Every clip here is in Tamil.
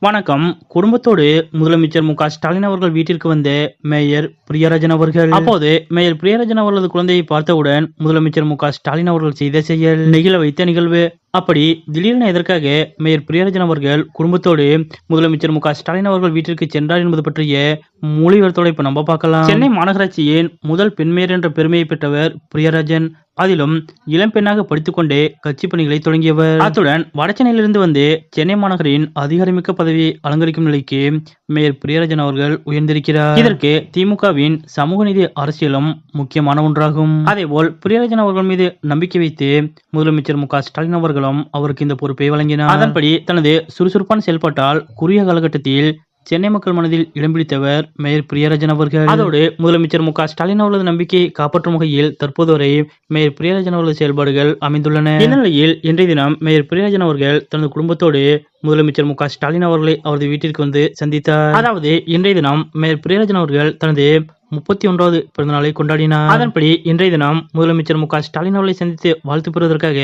வணக்கம். குடும்பத்தோடு முதலமைச்சர் மு க ஸ்டாலின் அவர்கள் வீட்டிற்கு வந்த மேயர் பிரியராஜன் அவர்கள். அப்போது மேயர் பிரியராஜன் அவர்களது குழந்தையை பார்த்தவுடன் முதலமைச்சர் மு க ஸ்டாலின் அவர்கள் செய்த செயல் நெகிழ வைத்த நிகழ்வு. அப்படி திடீரென எதற்காக மேயர் பிரியராஜன் அவர்கள் குடும்பத்தோடு முதலமைச்சர் மு க ஸ்டாலின் அவர்கள் வீட்டிற்கு சென்றார் என்பது பற்றிய மொழிவரத்தோட இப்ப நம்ம பார்க்கலாம். சென்னை மாநகராட்சியின் முதல் பெண் மேயர் என்ற பெருமையை பெற்றவர் பிரியராஜன் அதிலும் இளம் பெண்ணாக படித்துக்கொண்டே கட்சி பணிகளை தொடங்கியவர். அத்துடன் வடசென்னையிலிருந்து வந்து சென்னை மாநகரின் அதிகாரமிக்க பதவியை அலங்கரிக்கும் நிலைக்கு மேயர் பிரியராஜன் அவர்கள் உயர்ந்திருக்கிறார். இதற்கு திமுகவின் சமூக நீதி அரசியலும் முக்கியமான ஒன்றாகும். அதேபோல் பிரியராஜன் அவர்கள் மீது நம்பிக்கை வைத்து முதலமைச்சர் மு ஸ்டாலின் அவர்களும் அவருக்கு இந்த பொறுப்பை வழங்கினார். அதன்படி தனது சுறுசுறுப்பான செயல்பாட்டால் குறுகிய காலகட்டத்தில் சென்னை மக்கள் மனதில் இடம் பிடித்தவர் மேயர் பிரியராஜன் அவர்கள். அதோடு முதலமைச்சர் மு க ஸ்டாலின் அவர்களது நம்பிக்கையை காப்பாற்றும் வகையில் தற்போது வரை மேயர் பிரியராஜன் அவர்களது செயல்பாடுகள் அமைந்துள்ளன. இந்த நிலையில் இன்றைய தினம் மேயர் பிரியராஜன் அவர்கள் தனது குடும்பத்தோடு முதலமைச்சர் மு க ஸ்டாலின் அவர்களை அவரது வீட்டிற்கு வந்து சந்தித்தார். அதாவது இன்றைய தினம் மேயர் பிரியராஜன் அவர்கள் தனது முப்பத்தி ஒன்றாவது பிறந்தநாளை கொண்டாடினார். அதன்படி இன்றைய தினம் முதலமைச்சர் மு க ஸ்டாலின் அவர்களை சந்தித்து வாழ்த்து பெறுவதற்காக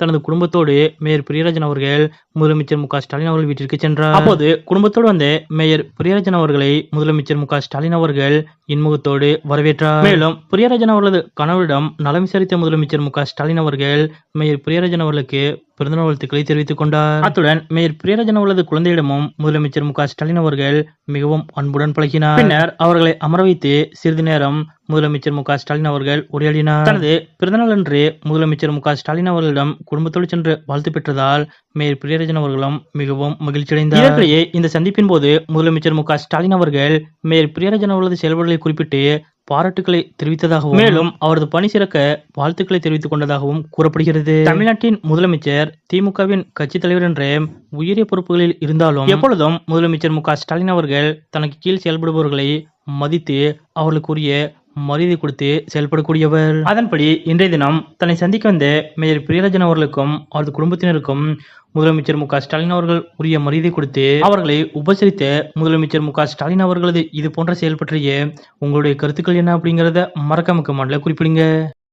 தனது குடும்பத்தோடு மேயர் பிரியராஜன் அவர்கள் முதலமைச்சர் மு க ஸ்டாலின் அவர்கள் வீட்டிற்கு சென்றார். அப்போது குடும்பத்தோடு வந்த மேயர் பிரியராஜன் அவர்களை முதலமைச்சர் மு க ஸ்டாலின் அவர்கள் இன்முகத்தோடு வரவேற்றார். மேலும் பிரியராஜன் அவர்களது கணவரிடம் நலம் விசாரித்த முதலமைச்சர் மு க ஸ்டாலின் அவர்கள் மேயர் பிரியராஜன் அவர்களுக்கு பிறந்தநாள் வாழ்த்துக்களை தெரிவித்துக் கொண்டார். அத்துடன் மேயர் பிரியராஜன் அவர்களது குழந்தையிடமும் முதலமைச்சர் மு ஸ்டாலின் அவர்கள் மிகவும் அன்புடன் பழகினார். பின்னர் அவர்களை அமர வைத்து சிறிது நேரம் முதலமைச்சர் மு ஸ்டாலின் அவர்கள் உரையாடினார். தனது பிறந்தநாள் அன்று முதலமைச்சர் மு ஸ்டாலின் அவர்களிடம் குடும்பத்தோடு சென்று வாழ்த்து பெற்றதால் மேயர் பிரியராஜன் அவர்களும் மிகவும் மகிழ்ச்சியடைந்தார். இதற்கிடையே இந்த சந்திப்பின் போது முதலமைச்சர் மு ஸ்டாலின் அவர்கள் மேயர் பிரியராஜன் அவர்களது செயல்பாடுகளை குறிப்பிட்டு பாராட்டுக்களை தெரிவித்ததாகவும் மேலும் அவரது பணி சிறக்க வாழ்த்துக்களை தெரிவித்துக் கொண்டதாகவும் கூறப்படுகிறது. தமிழ்நாட்டின் முதலமைச்சர் திமுகவின் கட்சி தலைவர் என்ற உயரிய பொறுப்புகளில் இருந்தாலும் எப்பொழுதும் முதலமைச்சர் மு ஸ்டாலின் அவர்கள் தனக்கு கீழ் செயல்படுபவர்களை மதித்து அவர்களுக்குரிய மரியாதை கொடுத்து செயல்படக்கூடியவர். அதன்படி இன்றைய தினம் தன்னை சந்திக்க வந்த மேயர் பிரியராஜன் அவர்களுக்கும் அவரது குடும்பத்தினருக்கும் முதலமைச்சர் மு ஸ்டாலின் அவர்கள் உரிய மரியாதை கொடுத்து அவர்களை உபசரித்த முதலமைச்சர் மு ஸ்டாலின் அவர்களது இது போன்ற செயல் பற்றிய உங்களுடைய கருத்துக்கள் என்ன அப்படிங்கறத மறக்காம கமெண்ட்ல குறிப்பிடுங்க.